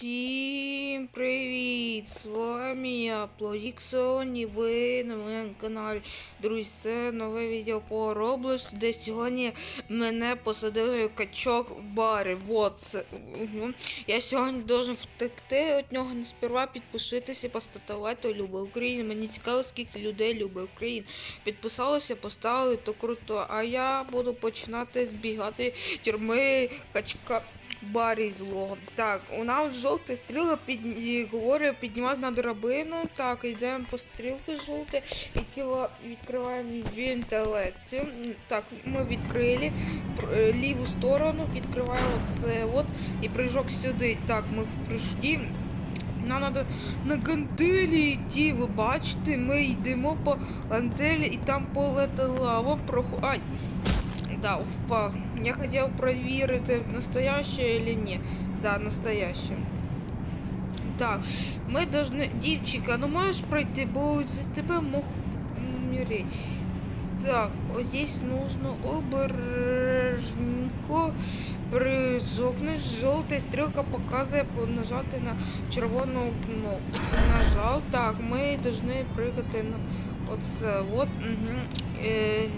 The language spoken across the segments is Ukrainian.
习 Всім привіт! З вами я, Плодіксон, і ви на моєму каналі. Друзі, це нове відео по Roblox, де сьогодні мене посадили качок в барі. Вот. Я сьогодні должен втекти від нього, не сперва підпишитися, лайк, хто Україну. Мені цікаво, скільки людей любить Україну. Підписалися, поставили, то круто. А я буду починати збігати тюрми качка барі злого. Так, у нас жовта стрілка під і говорю, піднімати на драбину. Так, йдемо по стрілки відкрива, відкриваємо вентиляцію. Так, ми відкрили е, ліву сторону, відкриваємо це от і прыжок сюди. Так, ми в прыжки. Нам треба на гантелі йти, ви бачите, ми йдемо по гантелі і там полета лава проху... Ай! Да, впав. Я хотел проверить, настоящее или не. Да, настоящее Так, мы должны... Дівчинка, ну можешь пройти, бо за тебе мог умереть. Так, вот здесь нужно обережненько призокнуть. Желтая стрелка показывает нажати на червону кнопку. Нажал. Так, мы должны прыгати на оце. Вот. Угу. Е...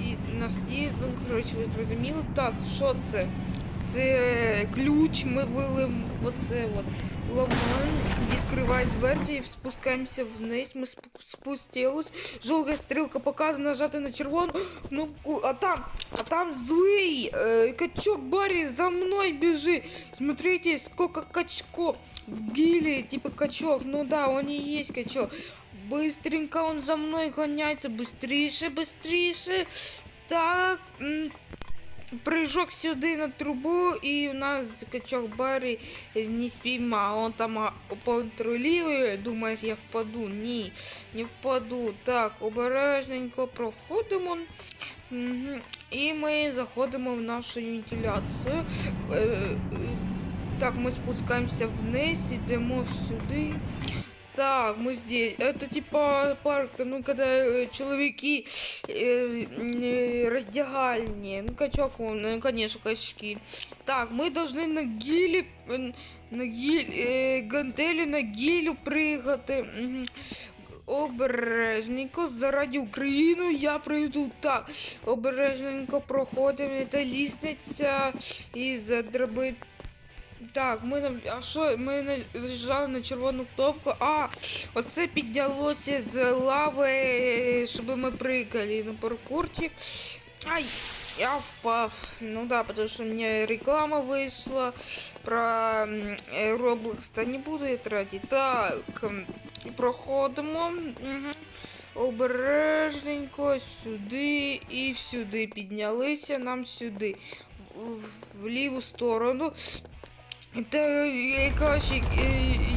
І на сті, ну, коротше, ви зрозуміли. Так, що це? Це ключ, ми вилим оце от. Ламаємо, відкриваємо дверці і спускаємося вниз. Ми спу- спустились. Жовта стрілка показує нажати на червону кнопку, а там, а там злий е, качок Барі за мною біжи. Смотрите, сколько качков. Гили, типа качок. Ну да, он и есть качок. Быстренько он за мной гоняется. Быстрейше, быстрейше. Так. Прыжок сюди на трубу, і у нас качок Барі не спіймав. Он там контролює, думає, я впаду. Ні, не впаду. Так, обережненько проходимо. І ми заходимо в нашу вентиляцію. Е, е, Так, мы спускаемся вниз, идем сюда. Так, мы здесь. Это типа парк, ну, когда э, человеки э, э, раздягальни. Ну, качок, он, ну, конечно, качки. Так, мы должны на гілі, э, на гіль, э, гантелі на гілю пригати. Мгм. Обережненько, заради України я прийду так. Обережненько проходимо, це лісниця і задроби. Так, ми на а що? Ми нажали на червону кнопку. А, оце піднялося з лави, щоб ми прыгали на паркурчик. Ай, я впав. Ну да, потому что мне реклама вышла про м, э, Roblox, та не буду я тратить. Так, м, проходимо. Угу. Обережненько сюди і сюди. Піднялися нам сюди. В, в ліву сторону. Та ящик,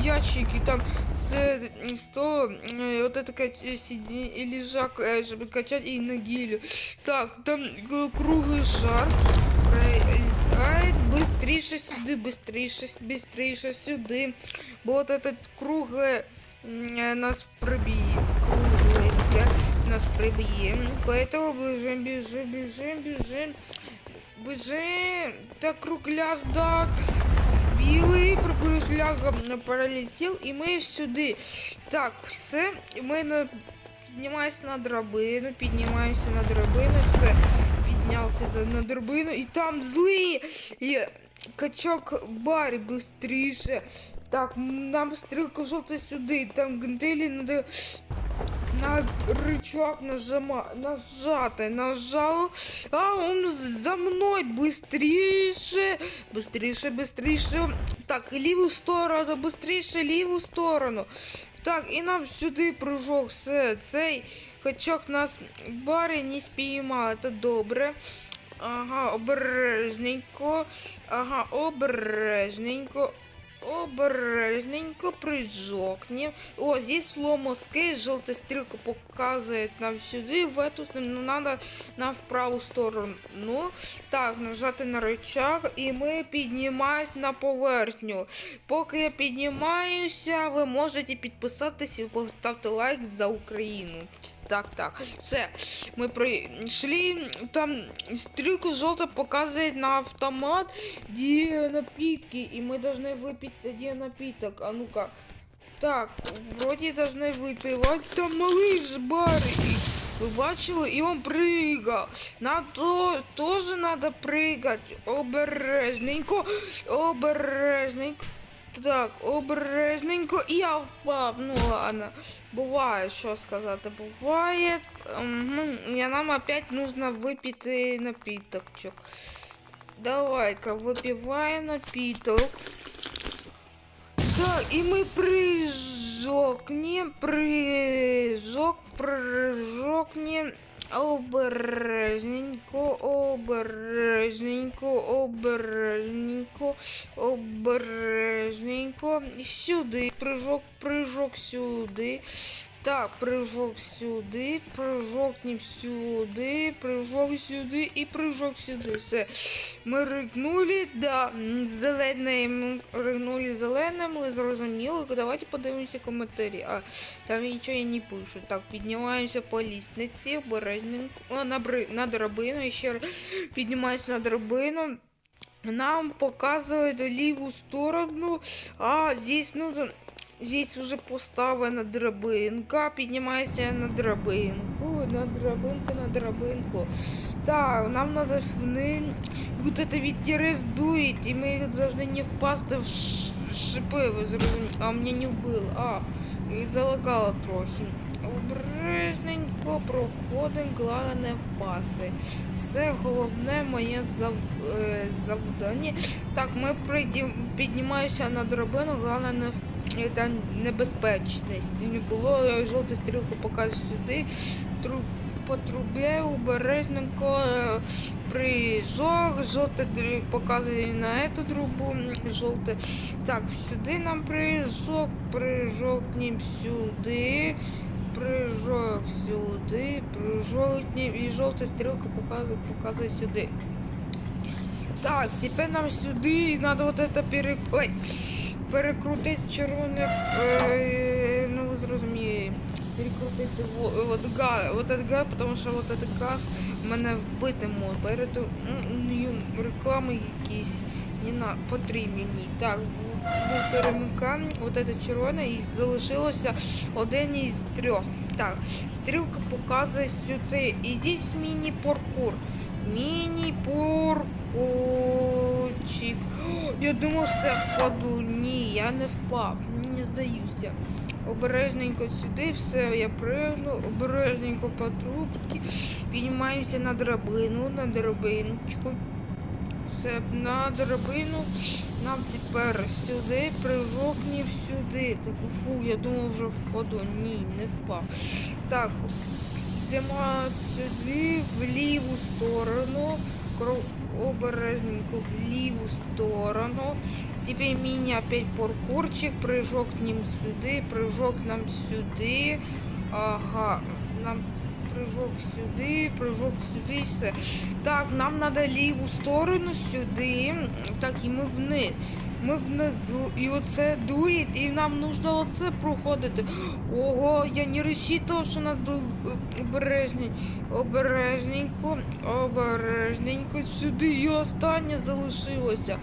ящики там з столу, е, от это кач- сиди- лежак, е, щоб качати і на гілю. Так, там к- круглий шар прилітає, быстріше сюди, быстріше, быстріше сюди. Бо от этот кругле м, е, нас приб'є, кругленьке нас приб'є. Поэтому бежим, бежим, бежим, бежим. Бежим, так кругляшдак. Білий прокуршляга пролетів, і ми сюди. Так, все. Ми на... піднімаємося на драбину, піднімаємося на драбину, все. Піднявся на драбину, і там злий. І качок барі быстріше. Так, нам стрілка жовта сюди, там гантелі надо на рычаг нажима, нажатый, нажал, а он за мной быстрейше, быстрейше, быстрейше. Так, ліву сторону, быстрейше, ліву сторону. Так, і нам сюди прыжок, все, цей качок нас бари не спіймав, це добре. Ага, обережненько, ага, обережненько. Обережненько прижокнем. О, здесь сломоски, желтая стрелка показывает нам сюда, в эту сторону, ну, надо нам в правую сторону. Ну, так, нажати на рычаг, і ми піднімаємось на поверхню. Поки я піднімаюся, ви можете підписатися і поставити лайк за Україну. Так, так. Все. Мы пришли. Там стрелка желтая показывает на автомат, где напитки. И мы должны выпить один напиток. А ну-ка. Так, вроде должны выпивать. Там малыш Барри. Вы бачили? И он прыгал. Нам то, тоже надо прыгать. Обережненько. Обережненько. Так, обережненько. І я впав. Ну ладно. Буває, що сказати. Буває. Мгм. І нам опять нужно випити напіточок. Давай-ка, випивай напіток. Так, і ми прижокнем, прижок, прижокнем. Обережненько, обережненько, обережненько, обережненько. Сюди, прыжок, прыжок сюди. Так, прыжок сюди, прыжокнем сюди, прыжок сюди і прыжок сюди. Все. Ми ригнули, да, м, зеленим, ригнули зеленим, ми зрозуміли. Давайте подивимося коментарі. А, там нічого я не пишу. Так, піднімаємося по лісниці, обережненько, о, на, бри, на драбину, і ще раз піднімаємося на драбину. Нам показывают левую сторону, а здесь нужно... Здесь уже поставлена драбинка, піднімається на драбинку, на драбинку, на драбинку. Так, нам надо вниз. Вот это ветерец дует, и мы должны не впасть в ш- шипы, вы зрозуміли. А мне не вбило. А, і залагало трохи. Обережненько проходимо, головне не впасти. Це головне моє зав... е, завдання. Так, ми прийдім... піднімаємося на драбину, головне не в- е, там небезпечність. Не було е, жовта стрілка показує сюди. Тру... По трубі обережненько е, прижок, жовте др- показує на эту трубу, м, жовте. Так, сюди нам прижок, прижокнем сюди. Прыжок сюди, прыжок і жовта стрілка показує, показує сюди. Так, тепер нам сюди треба вот это перек... Ой, перекрутити червоне, е, ну ви зрозумієте, перекрутити во- вот газ, вот этот газ, тому що вот этот газ мене вбити може. Перед м, реклами якісь не на потрібні. Так, в- перемикаємо вот это червоне і залишилося один із трьох. Так, стрілка показує сюди. І здесь міні-паркур. Міні-паркурчик. О, Я думав, все впаду. Ні, я не впав. Не здаюся. Обережненько сюди, все, я пригну, обережненько по трубці. Піднімаємося на драбину, на драбиночку. Все, на драбину. Нам тепер сюди, прижокнів сюди. Так, фу, я думав вже впаду. Ні, не впав. Так, йдемо сюди, в ліву сторону Кро- Обережненько в ліву сторону. Теперь мини опять паркурчик, прыжок к ним сюди, прыжок нам сюди. Ага, нам прыжок сюди, прыжок сюди, все. Так, нам надо ліву сторону сюди. Так, і ми вниз. Ми внизу. І оце дує, і нам нужно оце проходити. Ого, я не розчитував, що надо обережні. Обережненько, обережненько. Сюди і останнє залишилося.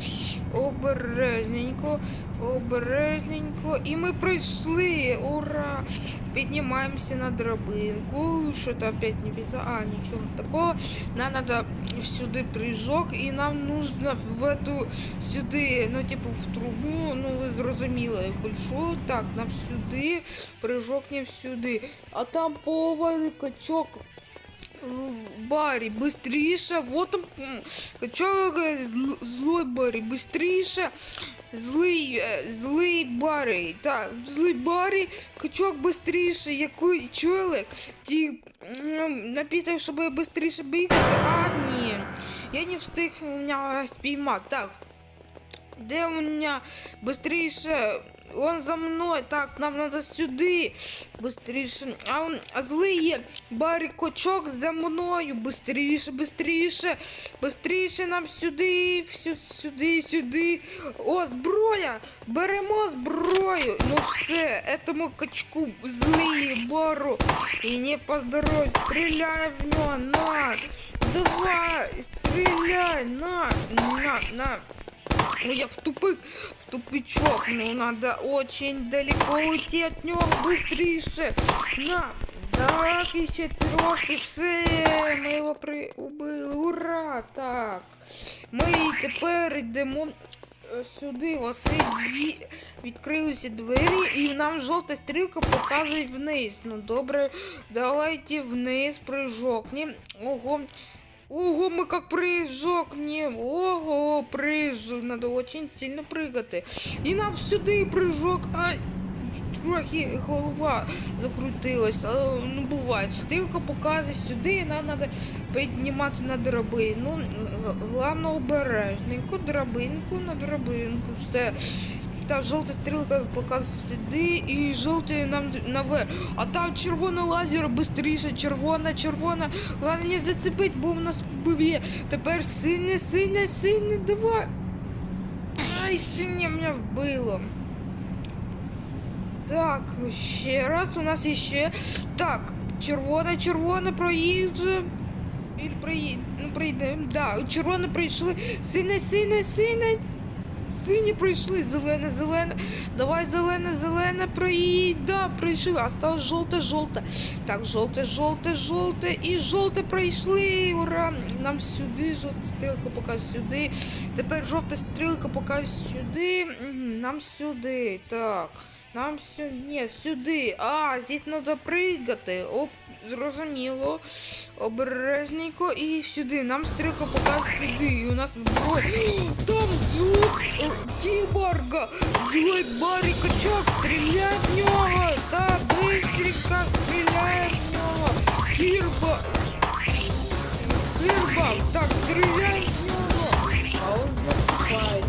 Обережненько, обережненько. І ми прийшли. Ура! Піднімаємося на драбинку. Що то опять не писав. А, нічого такого. Нам надо сюди прыжок, і нам нужно в сюди, ну типу в трубу, ну ви зрозуміли, большую. Так, нам сюди, прыжокнем сюди. А там повний качок. Барі, быстріше, вот там м, качок е, зл- злой Барі, быстріше. Злий, е, злий Барі. Так, злий Барі, качок быстріше, який чолик. Ті м, напіток, щоб быстріше бігати. А, ні. Я не встиг мене спіймати. Так. де у мене быстріше Он за мною. Так, нам треба сюди. Бистріше. А, он, а є. Барикочок за мною. Бистріше, бистріше. Бистріше нам сюди. Всю, сюди, сюди. О, зброя. Беремо зброю. Ну все, этому качку злий бару. І не поздоровь. Стріляй в нього. На. Давай. Стреляй. На. На. На. Ой, я в тупик, в тупичок. Ну, надо очень далеко уйти от нього быстріше. На. Так, і ще трошки. Все, ми його при... убили. Ура! Так. Ми тепер йдемо сюди. Ось відкрилися двері, і нам жовта стрілка показує вниз. Ну добре, давайте вниз прыжокнем. Ого. Ого, мы как прыжокнем. Ого, прыжок. Надо очень сильно прыгати. І нам сюди прыжок. Ай, трохи голова закрутилась. Але, ну, буває. Стрілка показує сюди, і нам треба піднімати на драбину. Г- Головне обережненько, драбинку на драбинку. Все. Та жовта стрілка показує сюди і жовтий нам наверх. А там червона лазер бистріше, червона, червона. Головне не зацепить, бо в нас б'є. Тепер сине, сине, сине, давай. Ай, синє мене вбило. Так, ще раз у нас іще. Так, червона, червона проїжджа. Или проїд... Ну, пройдемо. Да, червона прийшли. Сине, сине, сине. Сині пройшли, зелене, зелене. Давай зелене, зелене, проїдь. Да, прийшли. А стало жовте, жовте. Так, жовте, жовте, жовте і жовте пройшли. Ура! Нам сюди жовта стрілка показує сюди. Тепер жовта стрілка показує сюди. Нам сюди. Так. Нам сюди. Ні, сюди. А, здесь треба пригати. Оп, зрозуміло. Обережненько і сюди. Нам стрілка показує сюди. І у нас зброя. Там звук е, кіборга. Злой Барі качок. В нього. Та бистренько стріляй в нього. Кірба. Кірба. Так, стріляй в нього. А он наступает.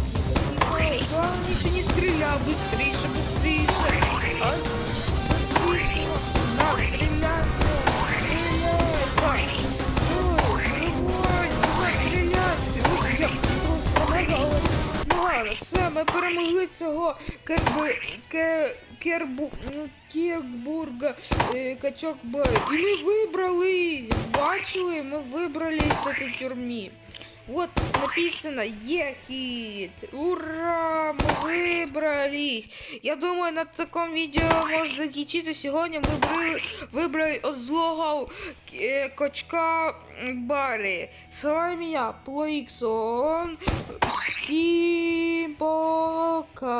Ми перемогли цього кербу, Ке... Кербу... ну, Кіркбурга, е, качок Б. І ми вибрались. Бачили, ми вибрались з цієї тюрмі. Вот написано Ехит. Ура! Мы выбрались. Я думаю, на таком видео можно закінчити. Сьогодні ми вибрали, от злого е, качка Барі. З вами я, Плоіксон. Всім пока.